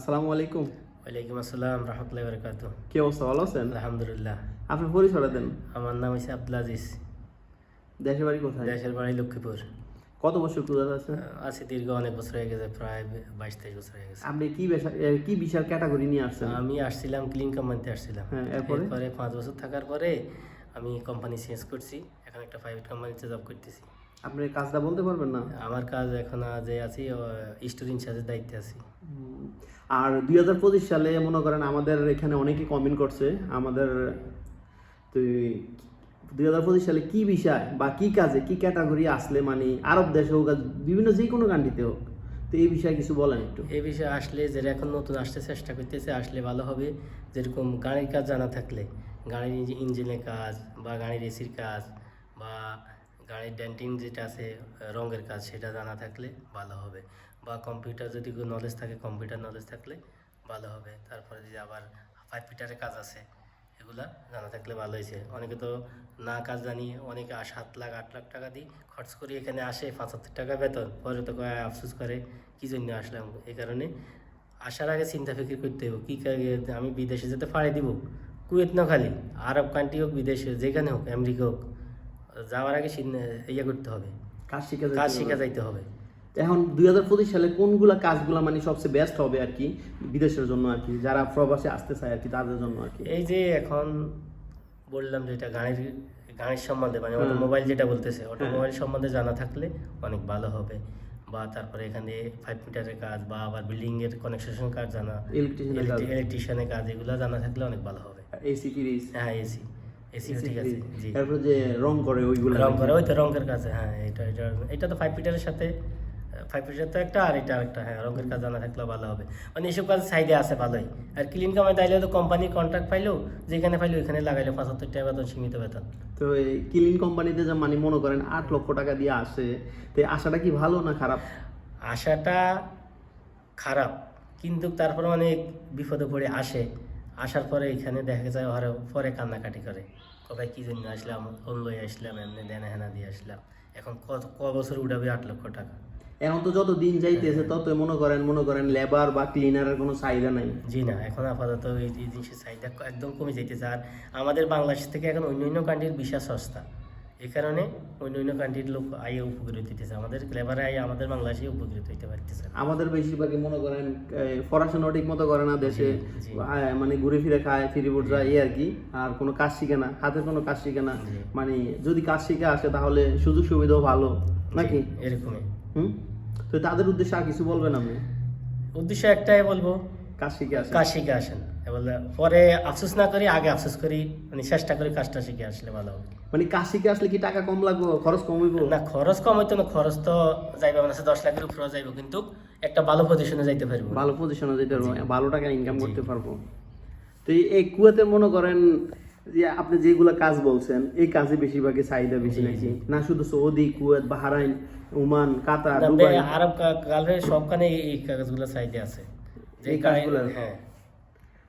আসসালামু আলাইকুম। ওয়ালাইকুম আসসালাম রহমতুল্লাহ বরকাত কি অবস্থা ভালো আছেন? আলহামদুলিল্লাহ। আপনি পরিচয় দেন। আমার নাম হচ্ছে আব্দুল আজিজ। দেশের বাড়ি কোথায়? দেশের বাড়ি লক্ষ্মীপুর। কত বছর আছে আছে দীর্ঘ অনেক বছর হয়ে গেছে প্রায় বাইশ তেইশ বছর হয়ে গেছে। আপনি কি কি বিশাল ক্যাটাগরি নিয়ে আসছেন? আমি আসছিলাম ক্লিন কোম্পানিতে আসছিলাম। হ্যাঁ? এরপরে? পাঁচ বছর থাকার পরে আমি কোম্পানি চেঞ্জ করছি। এখন একটা প্রাইভেট কোম্পানিতে জব করতেছি। আপনি কাজটা বলতে পারবেন না? আমার কাজ এখন যে আছি স্টোর ইনচার্জের দায়িত্বে আছি। আর দুই হাজার পঁচিশ সালে মনে করেন আমাদের এখানে অনেকে কমেন্ট করছে আমাদের তুই দুই হাজার পঁচিশ সালে কি বিষয় বা কি কাজে কি ক্যাটাগরি আসলে মানে আরব দেশে হোক বিভিন্ন যে কোনো কান্ট্রিতে হোক তো এই বিষয়ে কিছু বলেন একটু। এই বিষয়ে আসলে যারা এখন নতুন আসতে চেষ্টা করতেছে আসলে ভালো হবে। যেরকম গাড়ির কাজ জানা থাকলে গাড়ির ইঞ্জিনের কাজ বা গাড়ির এসির কাজ বা গাড়ির ডেন্টিং যেটা আছে, রঙের কাজ, সেটা জানা থাকলে ভালো হবে। বা কম্পিউটার যদি নলেজ থাকে কম্পিউটার নলেজ থাকলে ভালো হবে। তারপরে যে আবার ফাইভ ফিটারের কাজ আছে, এগুলা জানা থাকলে ভালো হয়েছে। অনেকে তো না কাজ জানি, অনেকে সাত লাখ, আট লাখ টাকা দিই খরচ করি এখানে আসে, পঁচাত্তর টাকা বেতন। পরে তো আফসোস করে, কী জন্য আসলাম? এই কারণে আসার আগে চিন্তা ফিকির করতে হবে। কী কা- আমি বিদেশে যেতে পাড়ে দিব? কুয়েত না খালি, আরব কান্ট্রি হোক, বিদেশে যেখানে হোক, আমেরিকা হোক। যাওয়ার আগে ইয়ে করতে হবে। কাজ শিখে কাজ। শিখা যাইতে হবে। এখন দুই হাজার পঁচিশ সালে কোনগুলা কাজগুলা মানে সবচেয়ে বেস্ট হবে আর কি বিদেশের জন্য আর কি? যারা প্রবাসে আসতে চায় আর কি তাদের জন্য আর কি। এই যে এখন বললাম যে এটা গাড়ির গাড়ির সম্বন্ধে মানে। অটোমোবাইল যেটা বলতেছে হ্যাঁ। অটোমোবাইল সম্বন্ধে জানা থাকলে অনেক ভালো হবে। বা তারপরে এখানে ফাইভ মিটারের কাজ বা আবার বিল্ডিং এর কনেকশন কাজ জানা ইলেকট্রিশিয়ানের কাজ। ইলেকট্রিশিয়ানের কাজ এগুলো জানা থাকলে অনেক ভালো হবে। এসি ফ্রিজ হ্যাঁ এসি এসি ঠিক আছে জি। তারপরে যে রং করে ওইগুলো রং করে ওই তো রঙের কাজ হ্যাঁ এটা এটা এটা তো ফাইভ মিটারের সাথে ফাইভ মিটার তো একটা আর এটা একটা হ্যাঁ রঙের কাজ জানা থাকলে ভালো হবে। মানে এইসব কাজ সাইডে আছে ভালোই। আর ক্লিন কামাই তাইলে তো কন্ট্রাক্ট পাইলো যেখানে পাইলো ওইখানে লাগাইলো পঁচাত্তর টাকা বেতন সীমিত বেতন। তো এই ক্লিন কোম্পানিতে যে মানে মনে করেন আট লক্ষ টাকা দিয়ে আসে তো আশাটা কি ভালো না খারাপ? আশাটা খারাপ কিন্তু তারপরে অনেক বিপদে পড়ে আসে। আসার পরে এখানে দেখা যায় ওরা পরে কান্নাকাটি করে। কবে কি জন্য আসলাম ফোন লই আসলাম এমনি দেনা হেনা দিয়ে আসলাম। এখন কত ক বছর উঠাবে আট লক্ষ টাকা। এখন তো যত দিন যাইতেছে তত মনে করেন মনে করেন লেবার বা ক্লিনারের কোনো চাহিদা নাই। জি না এখন আপাতত এই এই জিনিসের চাহিদা একদম কমে যাইতেছে। আর আমাদের বাংলাদেশ থেকে এখন অন্য অন্য কান্ট্রির বিশা সস্তা। এই কারণে অন্য অন্য কান্ট্রির লোক আইয়ে উপকৃত হইতেছে। আমাদের লেবারে আইয়ে আমাদের বাংলাদেশে উপকৃত হইতে পারতেছে আমাদের বেশিরভাগই মনে করেন পড়াশোনা ঠিক মতো করে না দেশে মানে ঘুরে ফিরে খায় ফিরিবোর্ড যায় এই আর কি। আর কোনো কাজ শিখে না হাতের কোনো কাজ শিখে না। মানে যদি কাজ শিখে আসে তাহলে সুযোগ সুবিধাও ভালো নাকি? এরকমই। হুম? তো তাদের উদ্দেশ্যে আর কিছু বলবেন আপনি? উদ্দেশ্য একটাই বলব কাজ শিখে আসেন। পরে আফসোস না করি আগে আফসোস করি মানে চেষ্টা করি কাজটা শিখে আসলে ভালো হবে। মানে কাজ শিখে আসলে কি টাকা কম লাগবে খরচ কম হইব? না খরচ কম হইতো না খরচ তো যাইবে মানে দশ লাখের উপরে যাইবে কিন্তু একটা ভালো পজিশনে যাইতে পারব। ভালো পজিশনে যেতে পারব ভালো টাকা ইনকাম করতে পারব। তো এই- কুয়েতে মনে করেন যে আপনি যেগুলো কাজ বলছেন এই কাজে বেশিরভাগই চাহিদা বেশি নাকি? না শুধু Saudi Kuwait Bahrain Oman Qatar Dubai? আরব গালফে সবখানে এই- কাগজগুলো চাইতে আছে। এই কাজ- কাজগুলো? হ্যাঁ।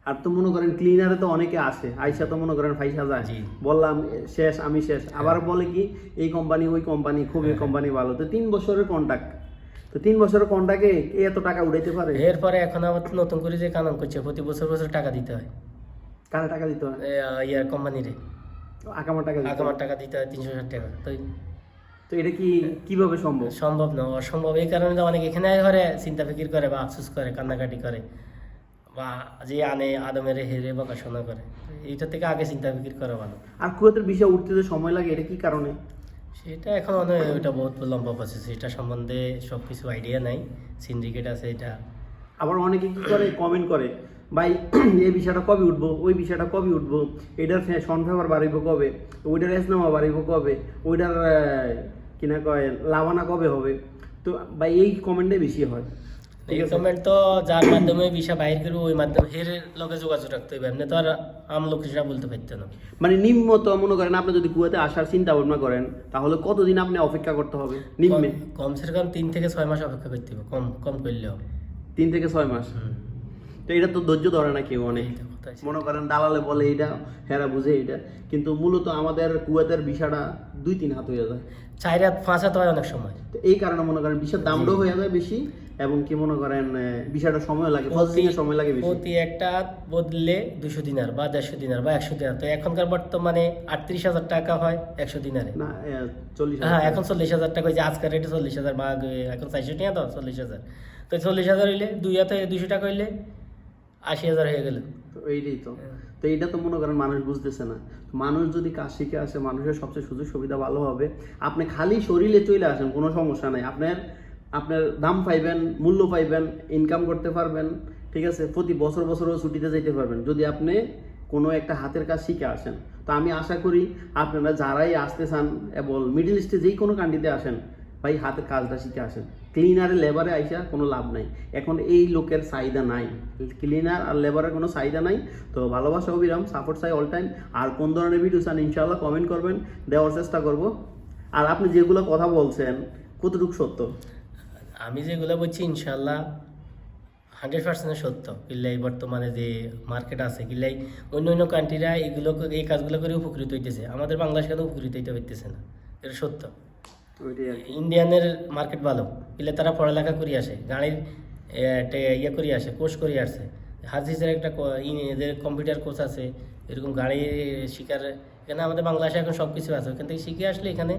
আর তো মনে করেন ক্লিনারে তো অনেকে আসে আইসা তো মনে করেন ফাইসা যায়। বললাম শেষ আমি শেষ। আবার বলে কি এই কোম্পানি ওই কোম্পানি খুব এই কোম্পানি ভালো। তো তিন বছরের কন্ট্যাক্ট তো তিন বছরের কন্ট্রাক্টে এত টাকা উঠাইতে পারে? এরপরে এখন আবার নতুন করে যে কানুন করছে প্রতি বছর বছর টাকা দিতে হয়। কারা টাকা দিতে হয়? ইয়ার কোম্পানিরে আকামার টাকা দিতে আগামার টাকা দিতে হয় তিনশো ষাট টাকা। তো তো এটা কি কীভাবে সম্ভব? সম্ভব না অসম্ভব। এই কারণে তো অনেক এখানে ঘরে চিন্তা ফিকির করে বা আফসোস করে কান্নাকাটি করে বা যে আনে আদমের হেরে বকাশোনা করে। এইটা থেকে আগে চিন্তা ফিকির করা ভালো। আর কুয়েতের বিষয় উঠতে যে সময় লাগে এটা কি কারণে? সেটা এখন অনেক ওইটা বহুত লম্বা প্রসেস এটা সম্বন্ধে সব কিছু আইডিয়া নাই। সিন্ডিকেট আছে এটা। আবার অনেকে কি করে কমেন্ট করে ভাই এই বিষয়টা কবে উঠবো? ওই বিষয়টা কবে উঠবো? এটার সনফেভার বাড়িব কবে? ওইটার এসনামা বাড়িব কবে? ওইটার কিনা কয় লাভানা কবে হবে? তো ভাই এই কমেন্টে বেশি হয়। এই কমেন্ট তো যার মাধ্যমে বিষয় বাইর করব ওই মাধ্যমে হের লগে যোগাযোগ রাখতে হবে এমনি তো আর আম লোক হিসাবে বলতে পারতো না। মানে নিম্নত মনে করেন আপনি যদি কুয়েতে আসার চিন্তা ভাবনা করেন তাহলে কতদিন আপনি অপেক্ষা করতে হবে? নিম্নে? কম- কমসে কম তিন থেকে ছয় মাস অপেক্ষা করতে হবে কম কম করলেও। তিন থেকে ছয় মাস? হুম। তো এটা তো ধৈর্য ধরে না কেউ অনেক। মনে করেন দালালে বলে এটা হেরা বুঝে এইটা। কিন্তু মূলত আমাদের কুয়েতের বিষয়টা দুই তিন হাত হয়ে যায়। চার হাত পাঁচ হাত হয় অনেক সময়। তো এই কারণে মনে করেন বিষের দামটাও হয়ে যায় বেশি এবং কি মনে করেন বিষয়টা সময় লাগে প্রসেসিং এর সময় লাগে বেশি। প্রতি একটা বদলে দুশো দিনার বা দেড়শো দিনার বা একশো দিনার। তো এখনকার বর্তমানে আটত্রিশ হাজার টাকা হয় একশো দিনারে। না চল্লিশ হ্যাঁ এখন চল্লিশ হাজার টাকা হয়েছে। আজকের রেটে চল্লিশ হাজার বা এখন চারশো টাকা তো চল্লিশ হাজার। তো চল্লিশ হাজার হইলে দুই হাতে দুশো টাকা হইলে আশি হাজার হয়ে গেল। তো এইটাই তো। তো এইটা তো মনে করেন মানুষ বুঝতেছে না। মানুষ যদি কাজ শিখে আসে মানুষের সবচেয়ে সুযোগ সুবিধা ভালো হবে। আপনি খালি শরীরে চলে আসেন কোনো সমস্যা নাই। আপনার আপনার দাম পাইবেন মূল্য পাইবেন ইনকাম করতে পারবেন ঠিক আছে? প্রতি বছর বছরও ছুটিতে যেতে পারবেন। যদি আপনি কোনো একটা হাতের কাজ শিখে আসেন। তো আমি আশা করি আপনারা যারাই আসতে চান এবং মিডিল ইস্টে যেই কোনো কান্ট্রিতে আসেন ভাই হাতের কাজটা শিখে আসেন। ক্লিনারে লেবারে আইসা কোনো লাভ নাই। এখন এই লোকের চাহিদা নাই। ক্লিনার আর লেবারের কোনো চাহিদা নাই। তো ভালোবাসা অবিরাম সাপোর্ট চাই অল টাইম আর কোন ধরনের ভিডিও চান ইনশাল্লাহ কমেন্ট করবেন। দেওয়ার চেষ্টা করব। আর আপনি যেগুলো কথা বলছেন, কতটুকু সত্য? আমি যেগুলো বলছি ইনশাল্লাহ হান্ড্রেড পার্সেন্ট সত্য। কিল্লাই বর্তমানে যে মার্কেট আছে কিল্লাই অন্য অন্য কান্ট্রিরা এগুলো, এই কাজগুলো করে উপকৃত হইতেছে। আমাদের বাংলাদেশ কেন উপকৃত হইতে হইতেছে না? এটা সত্য। ইন্ডিয়ানের মার্কেট ভালো। কিলে তারা পড়ালেখা করে আসে গাড়ির একটা ইয়ে করে আসে কোর্স করে আসছে হাজিসের একটা এদের কম্পিউটার কোর্স আছে এরকম গাড়ি শিকার এখানে আমাদের বাংলাদেশে এখন সব কিছু আছে ওখান থেকে শিখে আসলে এখানে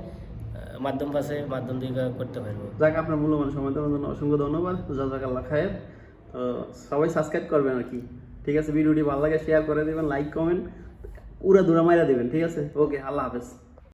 মাধ্যম পাশে মাধ্যম দিয়ে করতে পারব। যাক আপনার মূল্যবান সময় দেওয়ার জন্য অসংখ্য ধন্যবাদ। জাজাক আল্লাহ খায়ের। তো সবাই সাবস্ক্রাইব করবেন আর কি। ঠিক আছে ভিডিওটি ভালো লাগে শেয়ার করে দেবেন লাইক কমেন্ট উড়া দুরা মাইরা দেবেন ঠিক আছে? ওকে আল্লাহ হাফেজ।